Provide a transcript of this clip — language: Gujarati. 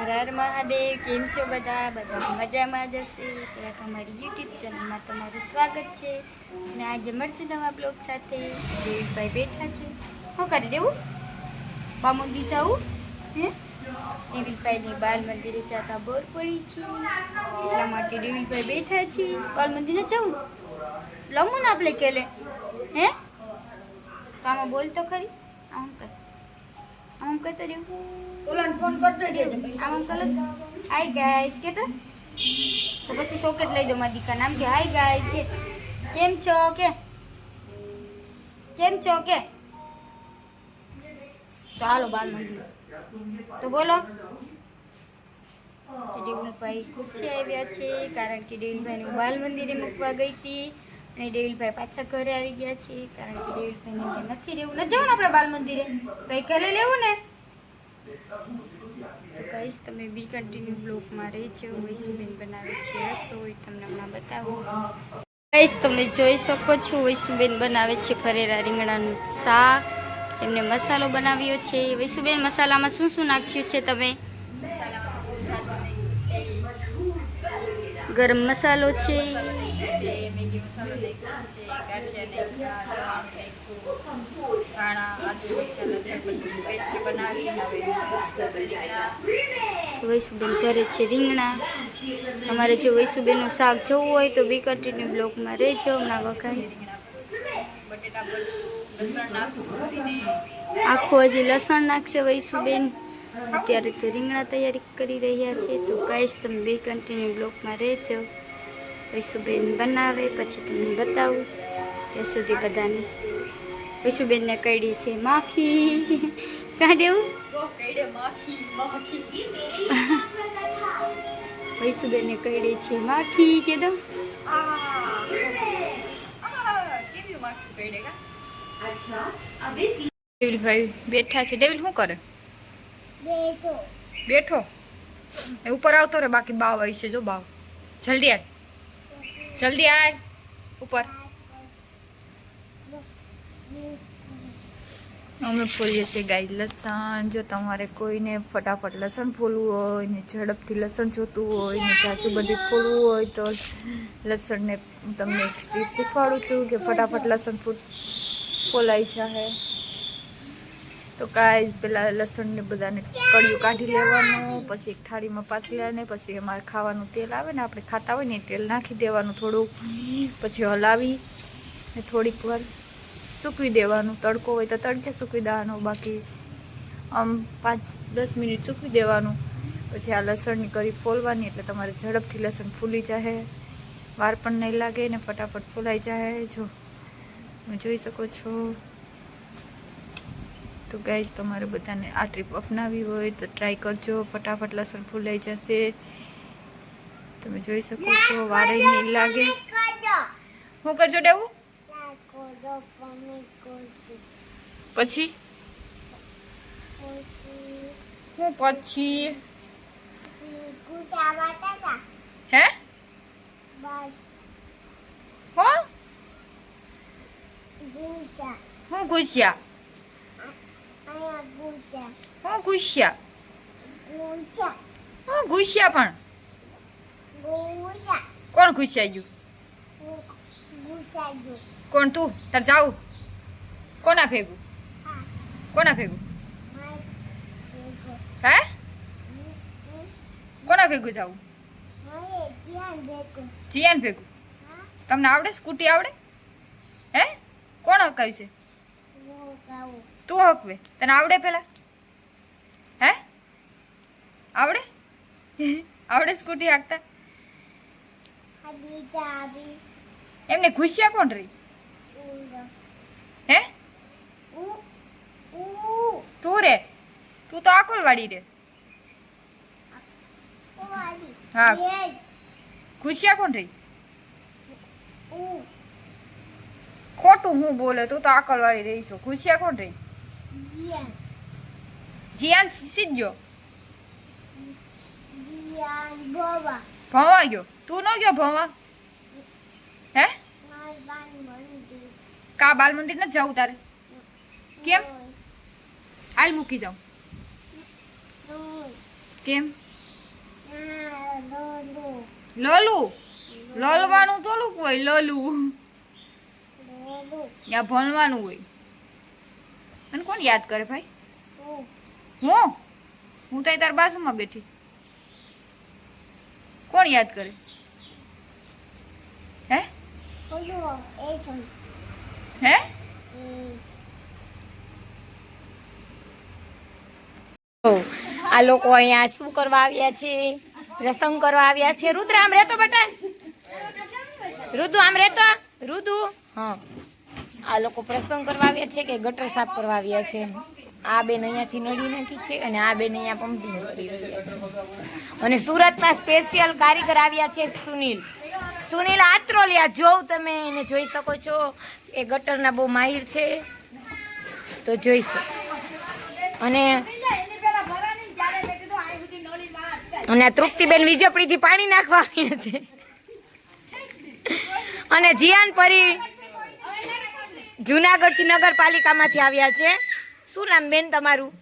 હર હર મહાદેવ, કેમ છો બધા? બધા મજામાં જ હશે. પહેલાં તમારી યુટ્યુબ ચેનલમાં તમારું સ્વાગત છે. અને આજે મળશે નવા બ્લોગ સાથે. દેવીભાઈ બેઠા છે. શું કરી દેવું બામુંદી જાવું હે? દેવીભાઈની બાલ મંદિરે જતા બોર પડી છે. એટલા માટે દેવીભાઈ બેઠા છે. બાલ મંદિરે જવું લમું ને આપણે કેલે. હે? આમાં બોલ તો ખરી? આમ કર. આમ કરતો દેવું ઓલાને ફોન કરતો જજે આમ ચાલો. હાય ગાઈસ કે તો તો પછી સોકેટ લઈ દો મારી દીકા નામ કે હાય ગાઈસ કે કેમ છો? કે કેમ છો? કે? ચાલો બાલ મંદિર તો બોલો. તો ખૂબ છે આવ્યા છે કારણ કે દેવુલભાઈને બાલ મંદિરે મૂકવા ગઈ હતી. અને દેવીલભાઈ પાછા ઘરે આવી ગયા છે, કારણ કે દેવુલભાઈને નથી રહેવું. ન જવું આપણે બાલ મંદિરે તો એ ઘરે લેવું ને? તો કહીશ તમે બી કન્ટિન્યુ બ્લોકમાં રહેજો વૈશુબેન બનાવે છે રસોઈ, તમને હમણાં બતાવું. કહીશ તમે જોઈ શકો છો વૈશુબેન બનાવે છે ફરેરા રીંગણાનું શાક. એમને મસાલો બનાવ્યો છે. વૈષ્ણુબેન, મસાલામાં શું શું નાખ્યું છે તમે? ગરમ મસાલો છે. મેગી મસાલો નાખ્યો છે ગાંઠિયા નાખ્યા સવાણું નાખ્યું ધાણા આદુ મરચાં લસણ બધું પેસ્ટ બનાવી વૈશુબેન ઘરે છે રીંગણા. તમારે જો વૈશુબેનનું શાક જોવું હોય તો બી કન્ટિન્યુ બ્લોકમાં રહેજો હમણાં વઘારી. આખું હજી લસણ નાખશે વૈશુબેન અત્યારે તો રીંગણા તૈયારી કરી રહ્યા છે તો કાંઈ તમે બે કન્ટિન્યુ બ્લોકમાં રહેજો. વૈશુબેન બનાવે પછી તમને બતાવું. ત્યાં સુધી બધાને વૈશુબેનને કઈડી છે માખી. કાં દેવું? વૈશુબેનને કઈડી છે માખી કે દો ડેવિલભાઈ બેઠા છે. ડેવિલ શું કરે? બેઠો. ઉપર આવતો રે બાકી બાવ આવી છે. જો બાવ જલ્દી આય. જલ્દી આય ઉપર અમે ફોલીએ છીએ ગાય લસણ જો તમારે કોઈને ફટાફટ લસણ ફોલવું હોય ને ઝડપથી લસણ જોતું હોય ને ચાચું બધી ફોલવું હોય તો લસણને હું તમને એક સ્ટીપ શીખવાડું છું કે ફટાફટ લસણ ફૂટ ફોલાઈ જાય તો કાંઈ પેલા લસણને બધાને કડિયું કાઢી લેવાનું, પછી એક થાળીમાં લેવાને, પછી અમારે ખાવાનું તેલ આવે ને આપણે ખાતા હોય ને તેલ નાખી દેવાનું થોડું પછી હલાવી ને થોડીક વાર સૂકવી દેવાનું. તડકો હોય તો તડકે સૂકવી દેવાનો, બાકી આમ પાંચ દસ મિનિટ સૂકવી દેવાનું. પછી આ લસણની કરી ફોલવાની એટલે તમારે ઝડપથી લસણ ફૂલી જાય વાર પણ નહીં લાગે ને ફટાફટ ફૂલાઈ જાય જો, તમે જોઈ શકો છો. તો ગાઈઝ તમારે બધાને આ ટ્રીપ અપનાવી હોય તો ટ્રાય કરજો. ફટાફટ લસણ ફૂલાઈ જશે. તમે જોઈ શકો છો વારે નહીં લાગે. શું કરજો. ડેવું પછી? હું પછી? હે? હો? હું ગુસ્યા? હું ગુસ્યા હું ગુસ્યા પણ. કોણ ગુસ્યા ગયું કોણ તું? તાર જાવું. કોના ભેગું? કોના ભેગું? હે? કોના ભેગું જાવું? જીયાન ભેગું. તમને આવડે? સ્કૂટી આવડે? હે? કોણ હકાવી છે? તું હકવે. તને આવડે પેલા? હે? આવડે? આવડે સ્કૂટી હાંકતા? એમને ખુશિયા કોણ રહી? હે? તું રે. તું તો આકોલવાડી રે. હા. ખુશિયા કોણ રહી? ખોટું હું બોલે, તું તો આકલવાડી રહીશું. ખુશિયા કોણ રહી? જીયાન સીધ્યો ભવા ગયો તું ન ગયો ભવા હે કા બાલ મંદિર ન જવું તારે કેમ હાલ મૂકી જાઉં કેમ લોલુ લોલવાનું થોડુંક હોય લોલુ ત્યાં ભણવાનું હોય અને કોણ યાદ કરે ભાઈ હું? હું તો તાર બાજુમાં બેઠી. કોણ યાદ કરે? હે? હે? આ લોકો અહીંયા શું કરવા આવ્યા છે? રસંગ કરવા આવ્યા છે? રુદ્ર આમ રહેતો બેટા? રુદુ આમ રહેતો? રુદુ? હા. આ લોકો પ્રસંગ કરવા આવ્યા છે કે ગટર સાફ કરવા આવ્યા છે. આ બેન અહીંયાથી નડી નાખી છે અને આ બેન અહીંયા પંપિંગ કરી રહ્યા છે. અને સુરતમાં સ્પેશિયલ કારીગર આવ્યા છે સુનિલ. સુનિલ આત્રોલિયા જોઉં તમે એને જોઈ શકો છો, એ ગટરના બહુ માહિર છે. તો જોઈ શકો. અને અને આ તૃપ્તિબેન વીજપડીથી પાણી નાખવા આવ્યા છે. અને જીયાન પરી જુનાગઢથી નગરપાલિકામાંથી આવ્યા છે. શું નામ બેન તમારું?